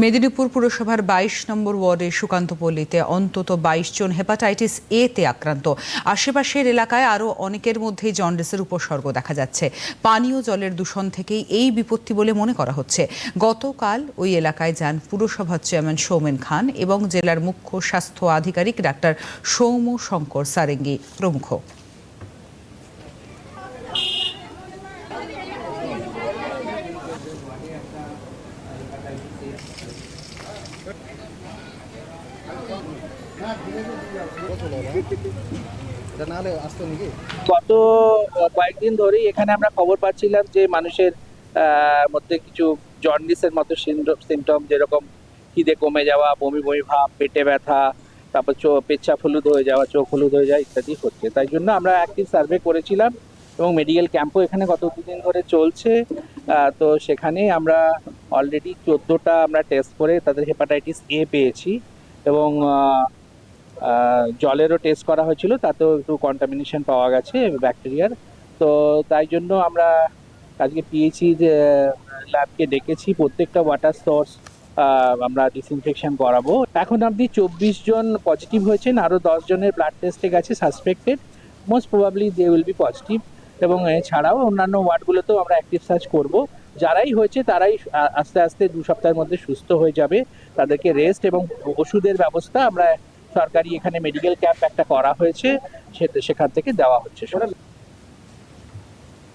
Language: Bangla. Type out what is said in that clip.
মেদিনীপুর পুরসভার বাইশ নম্বর ওয়ার্ডের সুকান্তপল্লীতে অন্তত বাইশ জন হেপাটাইটিস এ তে আক্রান্ত। আশেপাশের এলাকায় আরও অনেকের মধ্যেই জন্ডিসের উপসর্গ দেখা যাচ্ছে। পানীয় জলের দূষণ থেকেই এই বিপত্তি বলে মনে করা হচ্ছে। গতকাল ওই এলাকায় যান পুরসভার চেয়ারম্যান সৌমেন খান এবং জেলার মুখ্য স্বাস্থ্য আধিকারিক ডাক্তার সৌম্য শঙ্কর সারেঙ্গি প্রমুখ। গত কয়েকদিন ধরেই এখানে আমরা খবর পাচ্ছিলাম যে মানুষের মধ্যে কিছু জন্ডিসের মতো সিমটম যেরকম খিদে কমে যাওয়া, বমি বমি ভাব, পেটে ব্যথা, তারপর চোখ পেচ্ছাপ হলুদ হয়ে যাওয়া, চোখ হলুদ হয়ে যাওয়া ইত্যাদি হচ্ছে। তাই জন্য আমরা একটি সার্ভে করেছিলাম এবং মেডিকেল ক্যাম্পও এখানে গত দুদিন ধরে চলছে। তো সেখানে আমরা অলরেডি চোদ্দোটা আমরা টেস্ট করে তাদের হেপাটাইটিস এ পেয়েছি এবং জলেরও টেস্ট করা হয়েছিল, তাতেও একটু কন্টামিনেশন পাওয়া গেছে ব্যাকটেরিয়ার তো তাই জন্য আমরা আজকে পিএইচি ল্যাবকে ডেকেছি, প্রত্যেকটা ওয়াটার সোর্স আমরা ডিসইনফেকশন করাবো। এখন অবধি চব্বিশ জন পজিটিভ হয়েছেন, আরও দশ জনের ব্লাড টেস্টে গেছে suspected most probably they will be positive এবং এছাড়াও অন্যান্য ওয়ার্ডগুলোতেও আমরা অ্যাক্টিভ সার্চ করব। যারাই হয়েছে তারাই আস্তে আস্তে দু সপ্তাহের মধ্যে সুস্থ হয়ে যাবে। তাদেরকে রেস্ট এবং ওষুধের ব্যবস্থা আমরা সরকারি এখানে মেডিকেল ক্যাম্প একটা করা হয়েছে সেখান থেকে দেওয়া হচ্ছে।